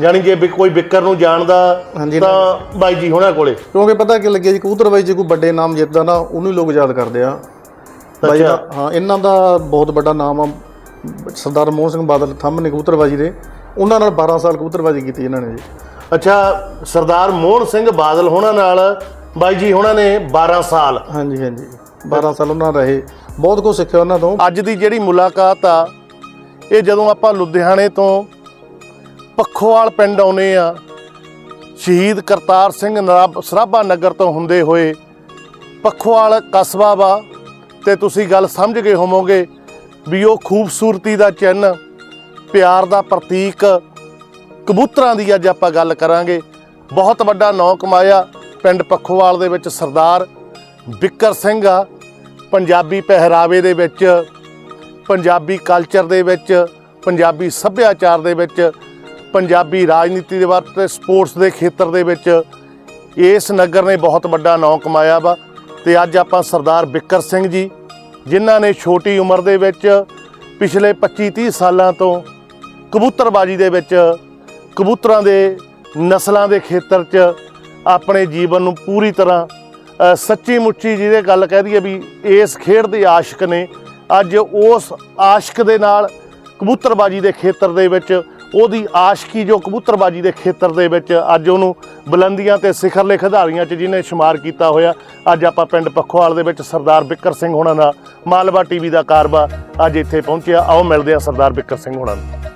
ਯਾਨੀ ਜੇ ਵੀ ਕੋਈ ਵਿਕਰ ਨੂੰ ਜਾਣਦਾ ਹਾਂਜੀ, ਤਾਂ ਬਾਈ ਜੀ ਹੋਣਾ ਕੋਲੇ। ਕਿਉਂਕਿ ਪਤਾ ਕੀ ਲੱਗਿਆ ਜੀ ਕਬੂਤਰਬਾਜੀ ਜੇ ਕੋਈ ਵੱਡੇ ਨਾਮ ਜਿੱਤਦਾ ਨਾ ਉਹਨੂੰ ਹੀ ਲੋਕ ਯਾਦ ਕਰਦੇ ਆ। ਬਾਈ ਦਾ ਹਾਂ ਇਹਨਾਂ ਦਾ ਬਹੁਤ ਵੱਡਾ ਨਾਮ ਆ। ਸਰਦਾਰ ਮੋਹਨ ਸਿੰਘ ਬਾਦਲ ਥੰਮ ਨੇ ਕਬੂਤਰਬਾਜੀ ਦੇ। ਉਹਨਾਂ ਨਾਲ 12 ਸਾਲ ਕਬੂਤਰਬਾਜੀ ਕੀਤੀ ਇਹਨਾਂ ਨੇ ਜੀ। ਅੱਛਾ ਸਰਦਾਰ ਮੋਹਨ ਸਿੰਘ ਬਾਦਲ ਹੋਣਾ ਨਾਲ ਬਾਈ ਜੀ ਹੋਣਾ ਨੇ 12 ਸਾਲ। ਹਾਂਜੀ ਹਾਂਜੀ। 12 ਸਾਲ ਉਹਨਾਂ ਨਾਲ ਰਹੇ। ਬਹੁਤ ਕੁਝ ਸਿੱਖਿਆ ਉਹਨਾਂ ਤੋਂ। ਅੱਜ ਦੀ ਜਿਹੜੀ ਮੁਲਾਕਾਤ ਆ ਇਹ ਜਦੋਂ ਆਪਾਂ ਲੁਧਿਆਣੇ ਤੋਂ ਪੱਖੋਵਾਲ ਪਿੰਡ ਆਉਨੇ ਆ। ਸ਼ਹੀਦ ਕਰਤਾਰ ਸਿੰਘ ਨਰਾਬ- ਸਰਾਭਾ ਨਗਰ ਤੋਂ ਹੁੰਦੇ ਹੋਏ ਪੱਖੋਵਾਲ ਕਸਬਾ ਵਾ ਤੇ ਤੁਸੀਂ ਗੱਲ ਸਮਝ ਗਏ ਹੋਵੋਗੇ ਵੀ ਉਹ ਖੂਬਸੂਰਤੀ ਦਾ ਚਿੰਨ੍ਹ, ਪਿਆਰ ਦਾ ਪ੍ਰਤੀਕ ਕਬੂਤਰਾਂ ਦੀ ਅੱਜ ਆਪਾਂ ਗੱਲ ਕਰਾਂਗੇ। ਬਹੁਤ ਵੱਡਾ ਨਾਂ ਕਮਾਇਆ ਪਿੰਡ ਪੱਖੋਵਾਲ ਦੇ ਵਿੱਚ ਸਰਦਾਰ ਬਿੱਕਰ ਸਿੰਘ ਆ। ਪੰਜਾਬੀ ਪਹਿਰਾਵੇ ਦੇ ਵਿੱਚ, ਪੰਜਾਬੀ ਕਲਚਰ ਦੇ ਵਿੱਚ, ਪੰਜਾਬੀ ਸੱਭਿਆਚਾਰ ਦੇ ਵਿੱਚ ਪੰਜਾਬੀ ਰਾਜਨੀਤੀ ਦੇ ਵਰਤ ਤੇ ਸਪੋਰਟਸ ਦੇ ਖੇਤਰ ਦੇ ਵਿੱਚ ਇਸ ਨਗਰ ਨੇ ਬਹੁਤ ਵੱਡਾ ਨਾਂ ਕਮਾਇਆ ਵਾ ਤੇ ਅੱਜ ਆਪਾਂ ਸਰਦਾਰ ਬਿੱਕਰ ਸਿੰਘ ਜੀ, ਜਿਨ੍ਹਾਂ ਨੇ ਛੋਟੀ ਉਮਰ ਦੇ ਵਿੱਚ ਪਿਛਲੇ 25 30 ਸਾਲਾਂ ਤੋਂ ਕਬੂਤਰਬਾਜੀ ਦੇ ਵਿੱਚ ਕਬੂਤਰਾਂ ਦੇ ਨਸਲਾਂ ਦੇ ਖੇਤਰ 'ਚ ਆਪਣੇ ਜੀਵਨ ਨੂੰ ਪੂਰੀ ਤਰ੍ਹਾਂ ਸੱਚੀ ਮੁੱਚੀ ਜਿਹਦੇ ਗੱਲ ਕਹਿ ਦਈਏ ਵੀ ਇਸ ਖੇਡ ਦੇ ਆਸ਼ਿਕ ਨੇ, ਅੱਜ ਉਸ ਆਸ਼ਿਕ ਦੇ ਨਾਲ ਕਬੂਤਰਬਾਜੀ ਦੇ ਖੇਤਰ ਦੇ ਵਿੱਚ ਉਹਦੀ ਆਸ਼ਕੀ ਜੋ ਕਬੂਤਰਬਾਜੀ ਦੇ ਖੇਤਰ ਦੇ ਵਿੱਚ ਅੱਜ ਉਹਨੂੰ ਬੁਲੰਦੀਆਂ ਤੇ ਸਿਖਰਲੇ ਖਿਡਾਰੀਆਂ 'ਚ ਜਿਹਨੇ ਸ਼ੁਮਾਰ ਕੀਤਾ ਹੋਇਆ, ਅੱਜ ਆਪਾਂ ਪਿੰਡ ਪੱਖੋਵਾਲ ਦੇ ਵਿੱਚ ਸਰਦਾਰ ਬਿੱਕਰ ਸਿੰਘ ਹੋਣਾ ਦਾ, ਮਾਲਵਾ ਟੀਵੀ ਦਾ ਕਾਰਵਾ ਅੱਜ ਇੱਥੇ ਪਹੁੰਚਿਆ। ਆਓ ਮਿਲਦੇ ਆ ਸਰਦਾਰ ਬਿੱਕਰ ਸਿੰਘ ਹੋਣਾ ਨੂੰ।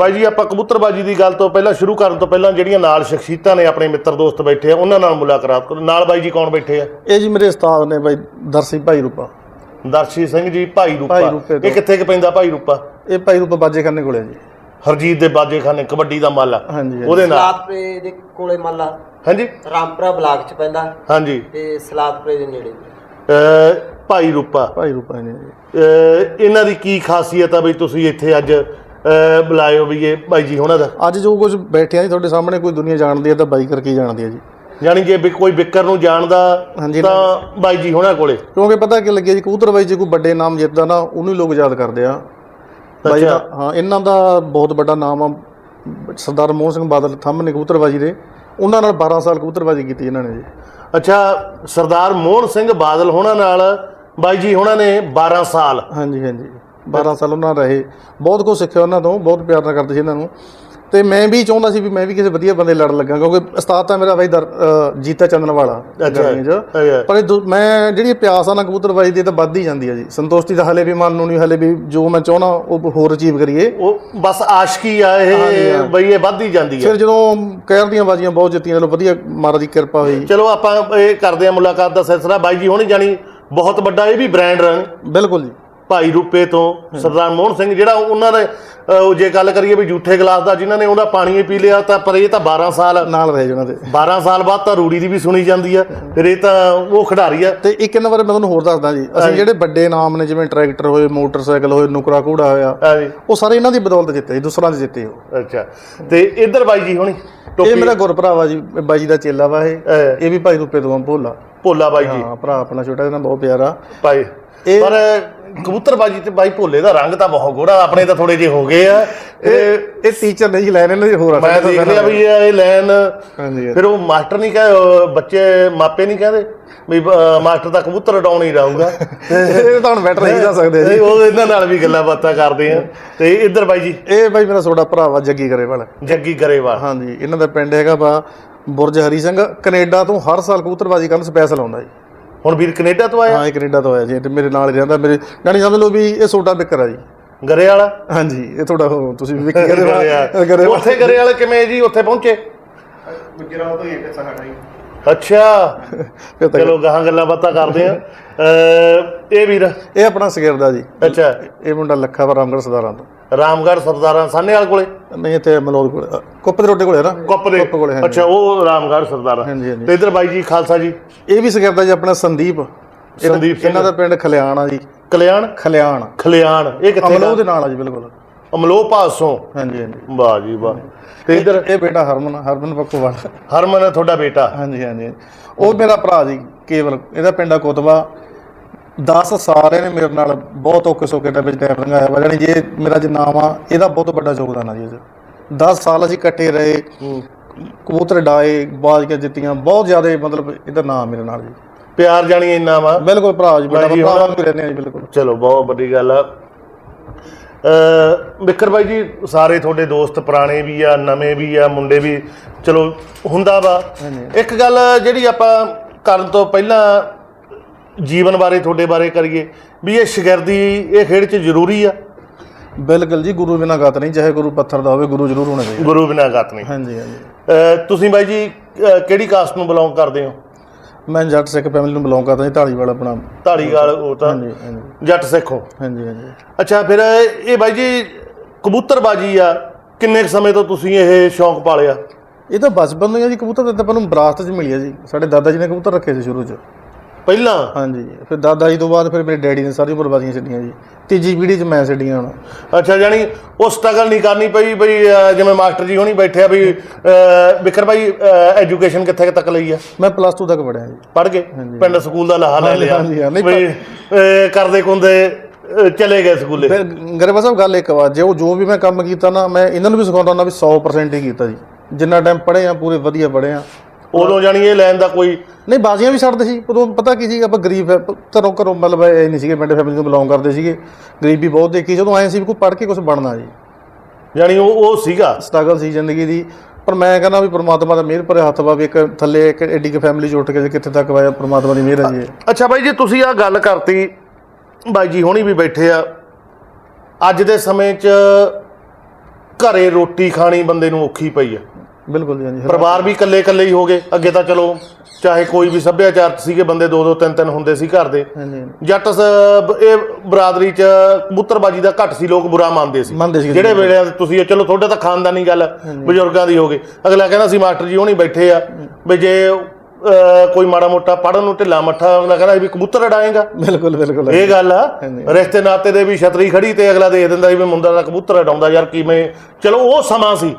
ਬਾਈ ਜੀ ਆਪਾਂ ਕਬੂਤਰਬਾਜੀ ਦੀ ਗੱਲ ਤੋਂ ਪਹਿਲਾਂ ਸ਼ੁਰੂ ਕਰਨ ਤੋਂ ਪਹਿਲਾਂ ਜਿਹੜੀਆਂ ਨਾਲ ਸ਼ਖਸੀਅਤਾਂ ਨੇ ਆਪਣੇ ਮਿੱਤਰ ਦੋਸਤ ਬੈਠੇ ਆ ਉਹਨਾਂ ਨਾਲ ਮੁਲਾਕਾਤ ਕਰੋ। ਨਾਲ ਬਾਈ ਜੀ ਕੌਣ ਬੈਠੇ ਆ? ਇਹ ਜੀ ਮੇਰੇ ਉਸਤਾਦ ਨੇ ਬਾਈ ਦਰਸੀ ਭਾਈ ਰੂਪਾ। ਦਰਸ਼ੀ ਸਿੰਘ ਜੀ ਭਾਈ ਰੂਪਾ। ਇਹ ਕਿੱਥੇ ਕਿ ਪੈਂਦਾ ਭਾਈ ਰੂਪਾ? ਇਹ ਭਾਈ ਰੂਪਾ ਬਾਜੇਖਾਨੇ ਕੋਲੇ ਜੀ। ਹਰਜੀਤ ਦੇ ਬਾਜੇਖਾਨੇ ਕਬੱਡੀ ਦਾ ਮਾਲਾ। ਉਹਦੇ ਨਾਲ? ਸਲਾਦਪੁਰੇ ਦੇ ਕੋਲੇ ਮੰਨ ਲਾ ਹਾਂਜੀ। ਰਾਮਪੁਰਾ ਬਲਾਕ ਚ ਪੈਂਦਾ। ਹਾਂਜੀ। ਤੇ ਸਲਾਦਪੁਰੇ ਦੇ ਨੇੜੇ। ਭਾਈ ਰੂਪਾ। ਭਾਈ ਰੂਪਾ ਨੇ ਇਹਨਾਂ ਦੀ ਕੀ ਖਾਸੀਅਤ ਆ ਬਈ ਤੁਸੀਂ ਇੱਥੇ ਅੱਜ ਬੁਲਾਇਓ ਵੀ ਇਹ ਭਾਈ ਜੀ ਉਹਨਾਂ ਦਾ। ਅੱਜ ਜੋ ਕੁਝ ਬੈਠਿਆ ਜੀ ਤੁਹਾਡੇ ਸਾਹਮਣੇ ਕੋਈ ਦੁਨੀਆ ਜਾਣਦੀ ਹੈ ਤਾਂ ਬਾਈ ਕਰਕੇ ਹੀ ਜਾਣਦੀ ਹੈ ਜੀ। ਯਾਨੀ ਜੇ ਵੀ ਕੋਈ ਵਿਕਰ ਨੂੰ ਜਾਣਦਾ ਹਾਂਜੀ, ਤਾਂ ਬਾਈ ਜੀ ਹੋਣਾ ਕੋਲੇ। ਕਿਉਂਕਿ ਪਤਾ ਕੀ ਲੱਗਿਆ ਜੀ ਕਬੂਤਰਬਾਜੀ ਜੇ ਕੋਈ ਵੱਡੇ ਨਾਮ ਜਿੱਤਦਾ ਨਾ ਉਹਨੂੰ ਹੀ ਲੋਕ ਯਾਦ ਕਰਦੇ ਆ। ਬਾਈ ਦਾ ਹਾਂ ਇਹਨਾਂ ਦਾ ਬਹੁਤ ਵੱਡਾ ਨਾਮ ਆ। ਸਰਦਾਰ ਮੋਹਨ ਸਿੰਘ ਬਾਦਲ ਥੰਮ ਨੇ ਕਬੂਤਰਬਾਜੀ ਦੇ। ਉਹਨਾਂ ਨਾਲ 12 ਸਾਲ ਕਬੂਤਰਬਾਜੀ ਕੀਤੀ ਇਹਨਾਂ ਨੇ ਜੀ। ਅੱਛਾ ਸਰਦਾਰ ਮੋਹਨ ਸਿੰਘ ਬਾਦਲ ਹੋਣਾ ਨਾਲ ਬਾਈ ਜੀ ਹੋਣਾ ਨੇ 12 ਸਾਲ। ਹਾਂਜੀ ਹਾਂਜੀ। 12 ਸਾਲ ਉਹਨਾਂ ਨਾਲ ਰਹੇ। ਬਹੁਤ ਕੁਝ ਸਿੱਖਿਆ ਉਹਨਾਂ ਤੋਂ ਬਹੁਤ ਪਿਆਰ ਨਾਲ ਕਰਦੇ ਸੀ ਇਹਨਾਂ ਨੂੰ। ਤੇ ਮੈਂ ਵੀ ਚਾਹੁੰਦਾ ਸੀ ਵੀ ਮੈਂ ਵੀ ਕਿਸੇ ਵਧੀਆ ਬੰਦੇ ਲੜ ਲੱਗਾ ਕਿਉਂਕਿ ਉਸਤਾਦ ਤਾਂ ਮੇਰਾ ਬਾਈ ਜੀਤਾ ਚੰਦਨ ਵਾਲਾ। ਪਰ ਇਹ ਦੁ- ਮੈਂ ਜਿਹੜੀ ਪਿਆਸ ਆ ਨਾ ਕਬੂਤਰਬਾਜੀ ਦੀ ਤਾਂ ਵੱਧ ਹੀ ਜਾਂਦੀ ਹੈ ਜੀ। ਸੰਤੁਸ਼ਟੀ ਤਾਂ ਹਲੇ ਵੀ ਮਨ ਨੂੰ ਨਹੀਂ ਹਲੇ ਵੀ ਜੋ ਮੈਂ ਚਾਹੁੰਦਾ ਉਹ ਹੋਰ ਅਚੀਵ ਕਰੀਏ। ਉਹ ਬਸ ਆਸ਼ਕੀ ਆ ਇਹ ਬਈ ਇਹ ਵੱਧਦੀ ਜਾਂਦੀ ਹੈ ਫਿਰ ਜਦੋਂ ਕਹਿਰ ਦੀਆਂ ਬਾਜ਼ੀਆਂ ਬਹੁਤ ਜਿੱਤੀਆਂ ਚਲੋ ਵਧੀਆ ਮਹਾਰਾਜ ਦੀ ਕਿਰਪਾ ਹੋਈ। ਚਲੋ ਆਪਾਂ ਇਹ ਕਰਦੇ ਆ ਮੁਲਾਕਾਤ ਦਾ ਸਿਲਸਿਲਾ। ਬਾਈ ਜੀ ਹੋਣੀ ਜਾਣੀ ਬਹੁਤ ਵੱਡਾ ਇਹ ਵੀ ਬ੍ਰਾਂਡ ਰਨ ਬਿਲਕੁਲ ਜੀ। ਭਾਈ ਰੂਪੇ ਤੋਂ ਸਰਦਾਰ ਮੋਹਨ ਸਿੰਘ ਜਿਹੜਾ ਉਹਨਾਂ ਦੇ ਉਹ ਜੇ ਗੱਲ ਕਰੀਏ ਵੀ ਝੂਠੇ ਗਲਾਸ ਦਾ ਜਿਨ੍ਹਾਂ ਨੇ ਉਹਦਾ ਪਾਣੀ ਹੀ ਪੀ ਲਿਆ ਤਾਂ ਪਰ ਇਹ ਤਾਂ 12 ਸਾਲ ਨਾਲ ਰਹੇ ਉਹਨਾਂ ਦੇ। 12 ਸਾਲ ਬਾਅਦ ਤਾਂ ਰੂੜੀ ਦੀ ਵੀ ਸੁਣੀ ਜਾਂਦੀ ਆ ਫਿਰ ਇਹ ਤਾਂ ਉਹ ਖਿਡਾਰੀ ਆ। ਤੇ ਇੱਕ ਇਹਨਾਂ ਬਾਰੇ ਮੈਂ ਤੁਹਾਨੂੰ ਹੋਰ ਦੱਸਦਾ ਜੀ ਅਸੀਂ ਜਿਹੜੇ ਵੱਡੇ ਨਾਮ ਨੇ ਜਿਵੇਂ ਟਰੈਕਟਰ ਹੋਏ ਮੋਟਰਸਾਈਕਲ ਹੋਏ ਨੁਕਰਾ ਘੋੜਾ ਹੋਇਆ ਉਹ ਸਾਰੇ ਇਹਨਾਂ ਦੀ ਬਦੌਲਤ ਜਿੱਤੇ ਜੀ ਦੂਸਰਾਂ ਦੇ ਜਿੱਤੇ ਉਹ। ਅੱਛਾ। ਤੇ ਇੱਧਰ ਬਾਈ ਜੀ ਹੋਣੀ ਇਹ ਮੇਰਾ ਗੁਰਭਰਾਵਾ ਜੀ ਬਾਈ ਜੀ ਦਾ ਚੇਲਾ ਵਾ ਇਹ। ਵੀ ਭਾਈ ਰੂਪੇ ਤੋਂ ਭੋਲਾ। ਭੋਲਾ ਬਾਈ ਜੀ। ਹਾਂ ਭਰਾ ਆਪਣਾ ਛੋਟਾ ਇਹਦਾ ਬਹੁਤ ਪਿਆਰਾ। ਭਾਈ ਪਰ ਕਬੂਤਰਬਾਜੀ ਤੇ ਬਾਈ ਭੋਲੇ ਦਾ ਰੰਗ ਤਾਂ ਬਹੁਤ ਗੋੜਾ ਆਪਣੇ ਤਾਂ ਥੋੜੇ ਜਿਹੇ ਹੋ ਗਏ ਆ। ਇਹ ਇਹ ਟੀਚਰ ਨਹੀਂ ਲੈਣ ਇਹਨਾਂ ਦੀ ਹੋਰ ਆ ਮੈਂ ਦੇਖ ਲਿਆ ਵੀ ਇਹ ਹਾਂਜੀ ਫਿਰ ਉਹ ਮਾਸਟਰ ਨਹੀਂ ਕਹੇ ਬੱਚੇ ਮਾਪੇ ਨਹੀਂ ਕਹਿੰਦੇ ਵੀ ਮਾਸਟਰ ਤਾਂ ਕਬੂਤਰ ਉਡਾਉਣ ਹੀ ਰਹੂਗਾ ਇਹ ਤਾਂ ਹੁਣ ਬੈਟਰ ਨਹੀਂ ਜਾ ਸਕਦੇ ਜੀ। ਉਹ ਇਹਨਾਂ ਨਾਲ ਵੀ ਗੱਲਾਂ ਬਾਤਾਂ ਕਰਦੇ ਆ। ਤੇ ਇੱਧਰ ਬਾਈ ਜੀ। ਇਹ ਬਾਈ ਮੇਰਾ ਛੋਟਾ ਭਰਾ ਵਾ ਜੱਗੀ ਕਰੇਵਾਲ ਜੱਗੀ ਗਰੇਵਾਲ। ਹਾਂਜੀ ਇਹਨਾਂ ਦਾ ਪਿੰਡ ਹੈਗਾ ਵਾ ਬੁਰਜ ਹਰੀ ਸਿੰਘ। ਕੈਨੇਡਾ ਤੋਂ ਹਰ ਸਾਲ ਕਬੂਤਰਬਾਜੀ ਕਰਨ ਸਪੈਸ਼ਲ ਆਉਂਦਾ ਜੀ। ਹੁਣ ਵੀਰ ਕੈਨੇਡਾ ਤੋਂ ਆਇਆ? ਹਾਂ ਇਹ ਕੈਨੇਡਾ ਤੋਂ ਆਇਆ ਜੀ ਤੇ ਮੇਰੇ ਨਾਲ ਹੀ ਰਹਿੰਦਾ ਮੇਰੇ ਜਾਨੀ ਸਮਝ ਲਓ ਵੀ ਇਹ ਛੋਟਾ ਬਿੱਕਰ ਆ ਜੀ ਗਰੇ ਵਾਲਾ ਹਾਂਜੀ ਇਹ ਤੁਹਾਡਾ ਤੁਸੀਂ ਵੀ ਵਿੱਕੀ ਗਰੇ ਕਹਿੰਦੇ ਕਰੇ ਉੱਥੇ ਗਰੇ ਵਾਲੇ ਕਿਵੇਂ ਜੀ ਉੱਥੇ ਪਹੁੰਚੇ? ਗੁਜਰਾਤ ਤੋਂ ਹੀ ਇੱਕ ਸਾਡਾ ਜੀ। ਅੱਛਾ। ਫਿਰ ਤਾਂ ਚਲੋ ਗਾਹਾਂ ਗੱਲਾਂ ਬਾਤਾਂ ਕਰਦੇ ਆ ਇਹ ਵੀਰ। ਇਹ ਆਪਣਾ ਸਗਿਰਦਾ ਜੀ। ਅੱਛਾ। ਇਹ ਮੁੰਡਾ ਲੱਖਾ ਵਾ ਰਾਮਗੜ੍ਹ ਸਰਦਾਰਾਂ ਤੋਂ। ਰਾਮਗੜ੍ਹ ਸਰਦਾਰਾਂ ਸਾਹਨੇ ਵਾਲ ਕੋਲੇ? ਨਹੀਂ ਇੱਥੇ ਮਲੌਦ ਕੋਲ। ਕੁੱਪ ਦੇ ਰੋਡੇ ਕੋਲੇ ਨਾ? ਕੁੱਪ ਦੇ। ਕੁੱਪ ਕੋਲੇ ਅੱਛਾ ਉਹ ਰਾਮਗੜ੍ਹ ਸਰਦਾਰਾਂ। ਹਾਂਜੀ ਹਾਂਜੀ। ਤੇ ਇੱਧਰ ਬਾਈ ਜੀ ਖਾਲਸਾ ਜੀ। ਇਹ ਵੀ ਸਗਿਰਦਾ ਜੀ ਆਪਣਾ ਸੰਦੀਪ। ਸੰਦੀਪ। ਇਹਨਾਂ ਦਾ ਪਿੰਡ ਖਲਿਆਣ ਆ ਜੀ। ਕਲਿਆਣ ਖਲਿਆਣ। ਖਲਿਆਣ। ਇਹ ਕਿੱਥੇ ਅਮਲੋਹ ਦੇ ਨਾਲ ਆ ਜੀ ਬਿਲਕੁਲ। ਅਮਲੋ ਪਾਸੋਂ ਹਾਂਜੀ ਹਾਂਜੀ। ਵਾਹ ਜੀ ਵਾਹ। ਤੇ ਇੱਧਰ ਇਹ ਬੇਟਾ ਹਰਮਨ ਹਰਮਨ ਪੱਕੋਵਾਲ ਹਰਮਨ ਹੈ ਤੁਹਾਡਾ ਬੇਟਾ। ਹਾਂਜੀ ਹਾਂਜੀ। ਉਹ ਮੇਰਾ ਭਰਾ ਜੀ ਕੇਵਲ। ਇਹਦਾ ਪਿੰਡ ਆ ਕੋਤਵਾ। 10 ਸਾਲ ਨੇ ਮੇਰੇ ਨਾਲ ਬਹੁਤ ਔਖੇ ਸੌਖੇ ਟਾਈਮ ਵਿੱਚ ਟਾਈਮ ਲੰਘਾਇਆ ਵਾ। ਜਾਣੀ ਜੇ ਮੇਰਾ ਜੇ ਨਾਮ ਆ ਇਹਦਾ ਬਹੁਤ ਵੱਡਾ ਯੋਗਦਾਨ ਆ ਜੀ ਇਹਦੇ। 10 ਸਾਲ ਅਸੀਂ ਇਕੱਠੇ ਰਹੇ। ਕਬੂਤਰ ਡਾਏ ਬਾਜ਼ੀਆਂ ਜਿੱਤੀਆਂ। ਬਹੁਤ ਜ਼ਿਆਦਾ ਮਤਲਬ ਇਹਦਾ ਨਾਮ ਮੇਰੇ ਨਾਲ ਜੀ। ਪਿਆਰ ਜਾਣੀ ਇੰਨਾ ਵਾ। ਬਿਲਕੁਲ ਭਰਾ ਜੀ ਹਾਂਜੀ, ਭਰਾ ਆ ਜੀ ਬਿਲਕੁਲ। ਚਲੋ ਬਹੁਤ ਵੱਡੀ ਗੱਲ ਆ। ਵਿਕਰ ਬਾਈ ਜੀ ਸਾਰੇ ਤੁਹਾਡੇ ਦੋਸਤ ਪੁਰਾਣੇ ਵੀ ਆ ਨਵੇਂ ਵੀ ਆ ਮੁੰਡੇ ਵੀ ਚਲੋ ਹੁੰਦਾ ਵਾ। ਇੱਕ ਗੱਲ ਜਿਹੜੀ ਆਪਾਂ ਕਰਨ ਤੋਂ ਪਹਿਲਾਂ ਜੀਵਨ ਬਾਰੇ ਤੁਹਾਡੇ ਬਾਰੇ ਕਰੀਏ ਵੀ ਇਹ ਸ਼ਗਿਰਦੀ ਇਹ ਖੇਡ 'ਚ ਜ਼ਰੂਰੀ ਆ। ਬਿਲਕੁਲ ਜੀ ਗੁਰੂ ਬਿਨਾਂ ਗਤ ਨਹੀਂ ਚਾਹੇ ਗੁਰੂ ਪੱਥਰ ਦਾ ਹੋਵੇ ਗੁਰੂ ਜ਼ਰੂਰ ਹੋਣਾ ਚਾਹੀਦਾ। ਗੁਰੂ ਬਿਨਾਂ ਗਤ ਨਹੀਂ। ਹਾਂਜੀ ਹਾਂਜੀ। ਤੁਸੀਂ ਬਾਈ ਜੀ ਕਿਹੜੀ ਕਾਸਟ ਨੂੰ ਬਿਲੋਂਗ ਕਰਦੇ ਹੋ? ਮੈਂ ਜੱਟ ਸਿੱਖ ਫੈਮਿਲੀ ਨੂੰ ਬਿਲੋਂਗ ਕਰਦਾ ਜੀ ਢਾਲੀਵਾਲ ਆਪਣਾ। ਢਾਲੀਵਾਲ ਉਹ ਤਾਂ ਹਾਂਜੀ ਹਾਂਜੀ। ਜੱਟ ਸਿੱਖ ਹਾਂਜੀ ਹਾਂਜੀ। ਅੱਛਾ ਫਿਰ ਇਹ ਬਾਈ ਜੀ ਕਬੂਤਰਬਾਜੀ ਆ ਕਿੰਨੇ ਸਮੇਂ ਤੋਂ ਤੁਸੀਂ ਇਹ ਸ਼ੌਂਕ ਪਾਲਿਆ? ਇਹ ਤਾਂ ਬਚਪਨ ਤੋਂ ਹੀ ਆ ਜੀ ਕਬੂਤਰ ਤਾਂ ਆਪਾਂ ਨੂੰ ਵਿਰਾਸਤ 'ਚ ਮਿਲੀ ਆ ਜੀ। ਸਾਡੇ ਦਾਦਾ ਜੀ ਨੇ ਕਬੂਤਰ ਰੱਖੇ ਸੀ ਸ਼ੁਰੂ 'ਚ। ਪਹਿਲਾਂ? ਹਾਂਜੀ। ਫਿਰ ਦਾਦਾ ਜੀ ਤੋਂ ਬਾਅਦ ਫਿਰ ਮੇਰੇ ਡੈਡੀ ਨੇ ਸਾਰੀ ਉਮਰ ਬਾਜ਼ੀਆਂ ਛੱਡੀਆਂ ਜੀ। ਤੀਜੀ ਪੀੜ੍ਹੀ 'ਚ ਮੈਂ ਛੱਡੀਆਂ ਹੁਣ। ਅੱਛਾ ਜਾਨੀ ਉਹ ਸਟਰਗਲ ਨਹੀਂ ਕਰਨੀ ਪਈ ਬਈ ਅਹ, ਜਿਵੇਂ ਮਾਸਟਰ ਜੀ ਹੋਣੀ ਬੈਠੇ ਆ ਵੀ ਅਹ, ਵਿਕਰ ਬਾਈ ਐਜੂਕੇਸ਼ਨ ਕਿੱਥੇ ਕੁ ਤੱਕ ਲਈ ਆ? ਮੈਂ ਪਲੱਸ 2 ਤੱਕ ਪੜ੍ਹਿਆ ਜੀ। ਪੜ੍ਹ ਕੇ ਪਿੰਡ ਸਕੂਲ ਦਾ ਲਾਹਾ ਲੈ ਲਿਆ। ਹਾਂਜੀ, ਹਾਂ, ਨਹੀਂ ਬਈ ਅਹ, ਕਰਦੇ ਕੁੰਦੇ ਅਹ, ਚਲੇ ਗਏ ਸਕੂਲੇ। ਫਿਰ ਗਰੇਵਾ ਸਾਹਿਬ ਗੱਲ ਇੱਕ ਵਾ ਜੇ ਉਹ ਜੋ ਵੀ ਮੈਂ ਕੰਮ ਕੀਤਾ ਨਾ ਮੈਂ ਇਹਨਾਂ ਨੂੰ ਵੀ ਸਿਖਾਉਂਦਾ ਹੁੰਦਾ ਵੀ 100% ਹੀ ਕੀਤਾ ਜੀ। ਜਿੰਨਾ ਟਾਈਮ ਪੜ੍ਹੇ ਆ ਪੂਰੇ ਵਧੀਆ ਪੜ੍ਹੇ ਆ। ਉਦੋਂ ਜਾਨੀ ਇਹ ਲੈਣ ਦਾ ਕੋਈ ਨਹੀਂ ਬਾਜ਼ੀਆਂ ਵੀ ਛੱਡਦੇ ਸੀ। ਉਦੋਂ ਪਤਾ ਕੀ ਸੀ ਆਪਾਂ ਗਰੀਬ ਘਰੋਂ ਘਰੋਂ ਮਤਲਬ ਇਹ ਨਹੀਂ ਸੀਗੇ ਪਿੰਡ ਫੈਮਿਲੀ ਤੋਂ ਬਿਲੋਂਗ ਕਰਦੇ ਸੀਗੇ। ਗਰੀਬੀ ਬਹੁਤ ਦੇਖੀ ਜਦੋਂ ਆਏ ਸੀ ਵੀ ਕੋਈ ਪੜ੍ਹ ਕੇ ਕੁਝ ਬਣਨਾ ਜੀ। ਜਾਨੀ ਉਹ ਉਹ ਸੀਗਾ। ਸਟਰਗਲ ਸੀ ਜ਼ਿੰਦਗੀ ਦੀ। ਪਰ ਮੈਂ ਕਹਿੰਦਾ ਵੀ ਪ੍ਰਮਾਤਮਾ ਦਾ ਮਿਹਰ ਭਰੇ ਹੱਥ ਵਾ ਵੀ ਇੱਕ ਥੱਲੇ ਇੱਕ ਐਡੀ ਕੁ ਫੈਮਿਲੀ ਜੁੜ ਕੇ ਕਿੱਥੇ ਤੱਕ ਆਇਆ ਪ੍ਰਮਾਤਮਾ ਦੀ ਮਿਹਰ ਹੈ ਜੀ। ਅੱਛਾ ਬਾਈ ਜੀ ਤੁਸੀਂ ਆ ਗੱਲ ਕਰਤੀ ਬਾਈ ਜੀ ਹੋਣੀ ਵੀ ਬੈਠੇ ਆ। ਅੱਜ ਦੇ ਸਮੇਂ 'ਚ ਘਰੇ ਰੋਟੀ ਖਾਣੀ ਬੰਦੇ ਨੂੰ ਔਖੀ ਪਈ ਆ। ਬਿਲਕੁਲ ਜੀ ਹਾਂਜੀ ਪਰਿਵਾਰ ਵੀ ਇਕੱਲੇ ਇਕੱਲੇ ਹੀ ਹੋ ਗਏ। ਅੱਗੇ ਤਾਂ ਚਲੋ ਚਾਹੇ ਕੋਈ ਵੀ ਸੱਭਿਆਚਾਰ ਸੀਗੇ ਬੰਦੇ ਦੋ ਦੋ ਤਿੰਨ ਤਿੰਨ ਹੁੰਦੇ ਸੀ ਘਰ ਦੇ। ਜੱਟ ਇਹ ਬਰਾਦਰੀ 'ਚ ਕਬੂਤਰਬਾਜੀ ਦਾ ਘੱਟ ਸੀ ਲੋਕ ਬੁਰਾ ਮੰਨਦੇ ਸੀ। ਜਿਹੜੇ ਵੇਲੇ ਤੁਸੀਂ ਚਲੋ ਤੁਹਾਡੇ ਤਾਂ ਖਾਨਦਾਨੀ ਗੱਲ ਬਜ਼ੁਰਗਾਂ ਦੀ ਹੋ ਗਈ। ਅਗਲਾ ਕਹਿੰਦਾ ਸੀ ਮਾਸਟਰ ਜੀ ਹੋਣੀ ਬੈਠੇ ਆ ਵੀ ਜੇ ਕੋਈ ਮਾੜਾ ਮੋਟਾ ਪੜਨ ਨੂੰ ਢਿੱਲਾ ਮੱਠਾ ਅਗਲਾ ਕਹਿੰਦਾ ਵੀ ਕਬੂਤਰ ਉਡਾਏਗਾ ਬਿਲਕੁਲ ਬਿਲਕੁਲ ਇਹ ਗੱਲ ਆ। ਰਿਸ਼ਤੇ ਨਾਤੇ ਦੇ ਵੀ ਛਤਰੀ ਖੜੀ ਤੇ ਅਗਲਾ ਦੇ ਦਿੰਦਾ ਵੀ ਮੁੰਡਾ ਦਾ ਕਬੂਤਰ ਉਡਾਉਂਦਾ ਯਾਰ ਕਿਵੇਂ? ਚਲੋ ਉਹ ਸਮਾਂ ਸੀ।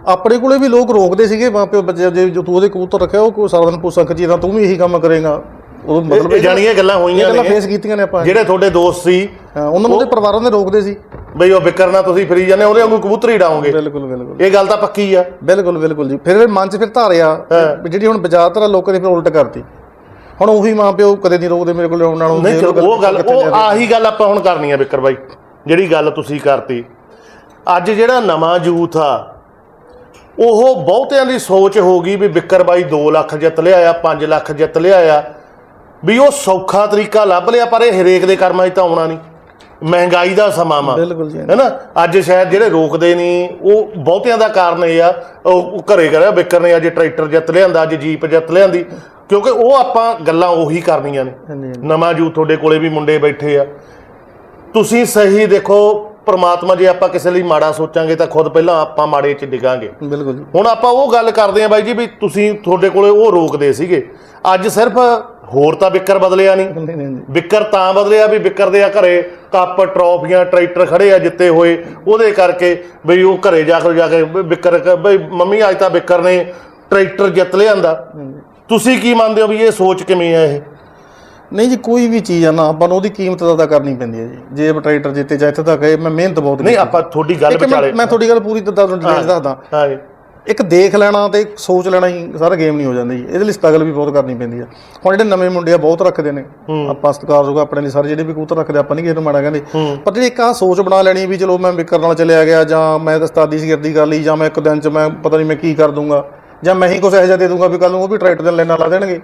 ਆਪਣੇ ਕੋਲੇ ਵੀ ਲੋਕ ਰੋਕਦੇ ਸੀਗੇ ਮਾਪੇ ਬੱਚੇ ਜੇ ਜੋ ਤੂੰ ਉਹਦੇ ਕਬੂਤਰ ਰੱਖਿਆ ਉਹ ਕੋਈ ਸਾਰਾ ਦਿਨ ਪੁੱਛਾਂ ਖੱਜੀ ਤਾਂ ਤੂੰ ਵੀ ਇਹੀ ਕੰਮ ਕਰੇਗਾ। ਉਹ ਮਤਲਬ ਇਹ ਜਾਣੀ ਇਹ ਗੱਲਾਂ ਇਹ ਹੋਈਆਂ ਗੱਲਾਂ ਨੇ। ਫੇਸ ਕੀਤੀਆਂ ਨੇ ਆਪਾਂ। ਜਿਹੜੇ ਤੁਹਾਡੇ ਦੋਸਤ ਸੀ ਹਾਂ, ਉਹਨਾਂ ਨੂੰ ਉਹਦੇ ਪਰਿਵਾਰਾਂ ਦੇ ਰੋਕਦੇ ਸੀ। ਬਈ ਉਹ ਵਿਕਰਨਾ ਤੁਸੀਂ ਫਰੀ ਜਾਂਦੇ ਉਹਦੇ ਵਾਂਗੂ ਕਬੂਤਰ ਹੀ ਡਾਉਂਗੇ ਬਿਲਕੁਲ ਬਿਲਕੁਲ। ਇਹ ਗੱਲ ਤਾਂ ਪੱਕੀ ਆ। ਬਿਲਕੁਲ ਬਿਲਕੁਲ ਜੀ। ਫਿਰ ਇਹ ਮਨ 'ਚ ਫਿਰ ਧਾਰਿਆ ਵੀ ਜਿਹੜੀ ਹੁਣ ਬਜਾਤਰਾ ਲੋਕਾਂ ਨੇ ਫਿਰ ਉਲਟ ਕਰਤੀ। ਹੁਣ ਉਹੀ ਮਾਂ ਪਿਓ ਕਦੇ ਨਹੀਂ ਰੋਕਦੇ ਮੇਰੇ ਕੋਲ ਆਉਣ ਨਾਲੋਂ ਨਹੀਂ ਚਲੋ ਉਹ ਗੱਲ ਉਹ ਆਹੀ ਗੱਲ ਆਪਾਂ ਹੁਣ ਕਰਨੀ ਆ ਵਿਕਰ ਬਾਈ ਜਿਹੜੀ ਗੱਲ ਤੁਸੀਂ ਕਰਤੀ। ਅੱਜ ਜਿਹੜਾ ਨਵਾਂ ਯੂਥ ਆ ਉਹ ਬਹੁਤਿਆਂ ਦੀ ਸੋਚ ਹੋ ਗਈ ਵੀ ਵਿਕਰ ਬਾਈ 2 ਲੱਖ ਜਿੱਤ ਲਿਆਇਆ 5 ਲੱਖ ਜਿੱਤ ਲਿਆਇਆ ਵੀ ਉਹ ਸੌਖਾ ਤਰੀਕਾ ਲੱਭ ਲਿਆ ਪਰ ਇਹ ਹਰੇਕ ਦੇ ਕਰਮਾਂ 'ਚ ਤਾਂ ਆਉਣਾ ਨਹੀਂ। ਮਹਿੰਗਾਈ ਦਾ ਸਮਾਂ ਵਾ। ਬਿਲਕੁਲ ਜੀ। ਹੈਨਾ? ਅੱਜ ਸ਼ਾਇਦ ਜਿਹੜੇ ਰੋਕਦੇ ਨਹੀਂ ਉਹ ਬਹੁਤਿਆਂ ਦਾ ਕਾਰਨ ਇਹ ਆ ਉਹ ਘਰੇ ਕਰਿਆ ਵਿਕਰ ਨੇ ਅੱਜ ਟਰੈਕਟਰ ਜਿੱਤ ਲਿਆਂਦਾ ਅੱਜ ਜੀਪ ਜਿੱਤ ਲਿਆਂਦੀ ਕਿਉਂਕਿ ਉਹ ਆਪਾਂ ਗੱਲਾਂ ਉਹੀ ਕਰਨੀਆਂ ਨੇ। ਨਵਾਂ ਜੂ ਤੁਹਾਡੇ ਕੋਲੇ ਵੀ ਮੁੰਡੇ ਬੈਠੇ ਆ। ਤੁਸੀਂ ਸਹੀ ਦੇਖੋ ਪ੍ਰਮਾਤਮਾ ਜੇ ਆਪਾਂ ਕਿਸੇ ਲਈ ਮਾੜਾ ਸੋਚਾਂਗੇ ਤਾਂ ਖੁਦ ਪਹਿਲਾਂ ਆਪਾਂ ਮਾੜੇ 'ਚ ਡਿੱਗਾਂਗੇ। ਬਿਲਕੁਲ ਹੁਣ ਆਪਾਂ ਉਹ ਗੱਲ ਕਰਦੇ ਆਂ ਬਾਈ ਜੀ ਵੀ ਤੁਸੀਂ ਤੁਹਾਡੇ ਕੋਲੇ ਉਹ ਰੋਕਦੇ ਸੀਗੇ। ਅੱਜ ਸਿਰਫ ਹੋਰ ਤਾਂ ਵਿਕਰ ਬਦਲਿਆ ਨਹੀਂ। ਵਿਕਰ ਤਾਂ ਬਦਲਿਆ ਵੀ ਵਿਕਰ ਦੇ ਆ ਘਰੇ ਕੱਪ ਟਰੋਫੀਆਂ ਟਰੈਕਟਰ ਖੜੇ ਆ ਜਿੱਤੇ ਹੋਏ। ਉਹਦੇ ਕਰਕੇ ਬਈ ਉਹ ਘਰੇ ਜਾ ਕੇ ਜਾ ਕੇ ਵਿਕਰ ਬਈ ਮੰਮੀ ਅੱਜ ਤਾਂ ਵਿਕਰ ਨੇ ਟਰੈਕਟਰ ਜਿੱਤ ਲਿਆਂਦਾ। ਤੁਸੀਂ ਕੀ ਮੰਨਦੇ ਹੋ ਵੀ ਇਹ ਸੋਚ ਕਿਵੇਂ ਆ ਇਹ? ਨਹੀਂ ਜੀ ਕੋਈ ਵੀ ਚੀਜ਼ ਆ ਨਾ ਆਪਾਂ ਨੂੰ ਉਹਦੀ ਕੀਮਤ ਅਦਾ ਕਰਨੀ ਪੈਂਦੀ ਹੈ ਜੀ। ਜੇ ਆਪਾਂ ਟਰੈਕਟਰ ਜਿੱਤੇ ਜਾਂ ਇੱਥੇ ਤੱਕ ਆਏ ਮੈਂ ਮਿਹਨਤ ਬਹੁਤ ਨਹੀਂ ਕੀਤੀ। ਆਪਾਂ ਤੁਹਾਡੀ ਗੱਲ ਇੱਕ ਮੈਂ- ਵਿਚਾਲੇ ਮੈਂ ਤੁਹਾਡੀ ਗੱਲ ਪੂਰੀ ਦੱਸ ਡਿਟੇਲ ਦੱਸਦਾ। ਹਾਂ ਜੀ। ਇੱਕ ਦੇਖ ਲੈਣਾ ਤੇ ਸੋਚ ਲੈਣਾ ਹੀ ਸਾਰਾ ਗੇਮ ਨਹੀਂ ਹੋ ਜਾਂਦਾ ਜੀ। ਇਹਦੇ ਲਈ ਸਟਰਗਲ ਵੀ ਬਹੁਤ ਕਰਨੀ ਪੈਂਦੀ ਆ। ਹੁਣ ਜਿਹੜੇ ਨਵੇਂ ਮੁੰਡੇ ਆ ਬਹੁਤ ਰੱਖਦੇ ਨੇ। ਆਪਾਂ ਸਤਿਕਾਰਯੋਗ ਆਪਣੇ ਲਈ ਸਾਰੇ ਜਿਹੜੇ ਵੀ ਕਬੂਤਰ ਰੱਖਦੇ ਆਪਾਂ ਨਹੀਂ ਕਿਸੇ ਨੂੰ ਮਾੜਾ ਕਹਿੰਦੇ। ਪਰ ਜਿਹੜੀ ਇੱਕ ਆ ਸੋਚ ਬਣਾ ਲੈਣੀ ਵੀ ਚਲੋ ਮੈਂ ਵਿਕਰ ਨਾਲ ਚਲਿਆ ਗਿਆ ਜਾਂ ਮੈਂ ਤਾਂ ਉਸਤਾਦੀ ਸਿਰਦੀ ਕਰ ਲਈ ਜਾਂ ਮੈਂ ਇੱਕ ਦਿਨ ਚ ਮੈਂ ਪਤਾ ਨਹੀਂ ਮੈਂ ਕੀ ਕਰ ਦੂੰਗਾ ਜਾਂ ਮੈਂ ਹੀ ਕੁਝ ਇਹੋ ਜਿਹਾ ਦੇ ਦੂੰਗਾ ਵੀ ਕੱਲ ਨੂੰ ਉਹ ਵੀ ਟਰੈਕਟਰ ਦੇ ਲੈਣਾ ਲਾ ਦੇਣਗੇ।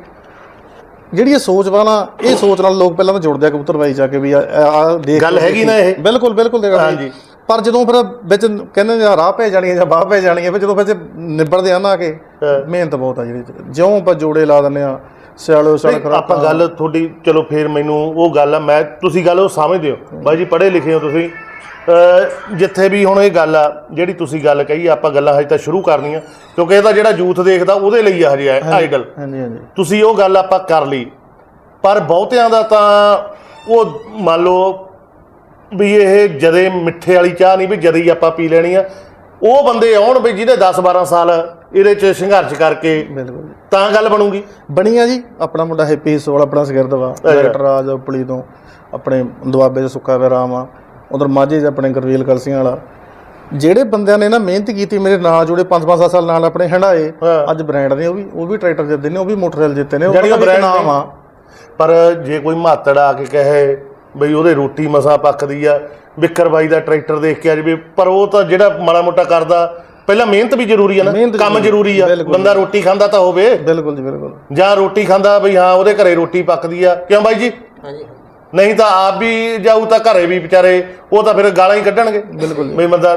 ਜਿਹੜੀ ਇਹ ਸੋਚ ਵਾ ਨਾ ਇਹ ਸੋਚ ਨਾਲ ਲੋਕ ਪਹਿਲਾਂ ਤਾਂ ਜੁੜਦੇ ਆ ਕਬੂਤਰ ਬਾਈ ਜਾ ਕੇ ਵੀ ਆ ਦੇਖ ਗੱਲ ਹੈਗੀ ਨਾ ਇਹ? ਬਿਲਕੁਲ ਬਿਲਕੁਲ ਦੇਖੋ ਹਾਂਜੀ। ਪਰ ਜਦੋਂ ਫਿਰ ਵਿੱਚ ਕਹਿੰਦੇ ਨੇ ਰਾਹ ਪੈ ਜਾਣੀ ਜਾਂ ਬਾਹ ਪੈ ਜਾਣੀ ਫਿਰ ਜਦੋਂ ਵਿੱਚ ਨਿਬੜਦੇ ਆ ਨਾ ਕੇ ਮਿਹਨਤ ਬਹੁਤ ਆ ਜਿਹੜੀ ਜਿਉਂ ਆਪਾਂ ਜੋੜੇ ਲਾ ਦਿੰਦੇ ਆ ਸਿਆਲੋ ਸਿਆਲ ਨਹੀਂ, ਆਪਾਂ ਗੱਲ ਤੁਹਾਡੀ ਚਲੋ ਫੇਰ ਮੈਨੂੰ ਉਹ ਗੱਲ ਆ ਮੈਂ ਤੁਸੀਂ ਗੱਲ ਉਹ ਸਮਝਦੇ ਹੋ। ਬਾਈ ਜੀ ਪੜ੍ਹੇ ਲਿਖੇ ਹੋ ਤੁਸੀਂ। ਜਿੱਥੇ ਵੀ ਹੁਣ ਇਹ ਗੱਲ ਆ ਜਿਹੜੀ ਤੁਸੀਂ ਗੱਲ ਕਹੀ ਆ, ਆਪਾਂ ਗੱਲਾਂ ਹਜੇ ਤਾਂ ਸ਼ੁਰੂ ਕਰਨੀਆਂ ਕਿਉਂਕਿ ਇਹਦਾ ਜਿਹੜਾ ਯੂਥ ਦੇਖਦਾ ਉਹਦੇ ਲਈ ਆ ਹਜੇ ਆਈਡਲ ਹਾਂਜੀ ਹਾਂਜੀ। ਤੁਸੀਂ ਉਹ ਗੱਲ ਆਪਾਂ ਕਰ ਲਈ ਪਰ ਬਹੁਤਿਆਂ ਦਾ ਤਾਂ ਉਹ ਮੰਨ ਲਓ ਵੀ ਇਹ ਜਦੇ ਮਿੱਠੇ ਵਾਲੀ ਚਾਹ ਨਹੀਂ ਵੀ ਜਦੇ ਹੀ ਆਪਾਂ ਪੀ ਲੈਣੀ ਆ ਉਹ ਬੰਦੇ ਆਉਣ ਵੀ ਜਿਹਦੇ 10 12 ਸਾਲ ਇਹਦੇ 'ਚ ਸੰਘਰਸ਼ ਕਰਕੇ ਬਿਲਕੁਲ। ਤਾਂ ਗੱਲ ਬਣੂਗੀ। ਬਣੀ ਆ ਜੀ ਆਪਣਾ ਮੁੰਡਾ ਹੈਪੀ ਸੋਲ ਆਪਣਾ ਸਿਗਰਦ ਵਾ ਡਾਇਰੈਕਟਰ ਰਾਜ ਉਪਲੀ ਤੋਂ ਆਪਣੇ ਦੁਆਬੇ ਦੇ ਸੁੱਕਾ ਵੇ ਰਾਮ ਆ। ਉਧਰ ਮਾਝੇ 'ਚ ਆਪਣੇ ਗੁਰਵੀਲ ਕਲਸੀਆਂ ਵਾਲਾ। ਜਿਹੜੇ ਬੰਦਿਆਂ ਨੇ ਨਾ ਮਿਹਨਤ ਕੀਤੀ ਮੇਰੇ ਨਾਲ ਜੁੜੇ 5-5 ਸਾਲ ਨਾਲ ਆਪਣੇ ਹੰਡਾਏ। ਅੱਜ ਬ੍ਰਾਂਡ ਨੇ ਉਹ ਵੀ ਉਹ ਵੀ ਟਰੈਕਟਰ ਜਿੱਤੇ ਨੇ ਉਹ ਵੀ ਮੋਟਰਸਾਈਕਲ ਜਿੱਤੇ ਨੇ ਉਹ ਵੀ brand ਨਾਮ। ਆ। ਪਰ ਜੇ ਕੋਈ ਮਾਤੜ ਆ ਕੇ ਕਹੇ ਬਈ ਉਹਦੇ ਰੋਟੀ ਮਸਾ ਪੱਕਦੀ ਆ ਵਿਕਰ ਬਾਈ ਦਾ ਟਰੈਕਟਰ ਦੇਖ ਕੇ ਆ ਜਾਵੇ ਪਰ ਉਹ ਤਾਂ ਜਿਹੜਾ ਮਾੜਾ ਮੋਟਾ ਕਰਦਾ ਪਹਿਲਾਂ ਮਿਹਨਤ ਵੀ ਜ਼ਰੂਰੀ ਆ ਨਾ ਕੰਮ ਜ਼ਰੂਰੀ ਆ। ਬਿਲਕੁਲ। ਬੰਦਾ ਰੋਟੀ ਖਾਂਦਾ ਤਾਂ ਹੋਵੇ। ਬਿਲਕੁਲ ਜੀ ਬਿਲਕੁਲ। ਜਾਂ ਰੋਟੀ ਖਾਂਦਾ ਬਈ ਹਾਂ ਉਹਦੇ ਘਰੇ ਰੋਟੀ ਪੱਕਦੀ ਆ। ਕਿਉਂ ਬਾਈ ਜੀ? ਹਾਂਜੀ। ਨਹੀਂ ਤਾਂ ਆਪ ਵੀ ਜਾਊ ਤਾਂ ਘਰੇ ਵੀ ਵਿਚਾਰੇ ਉਹ ਤਾਂ ਫਿਰ ਗਾਲਾਂ ਹੀ ਕੱਢਣਗੇ। ਬਿਲਕੁਲ ਬਈ ਬੰਦਾ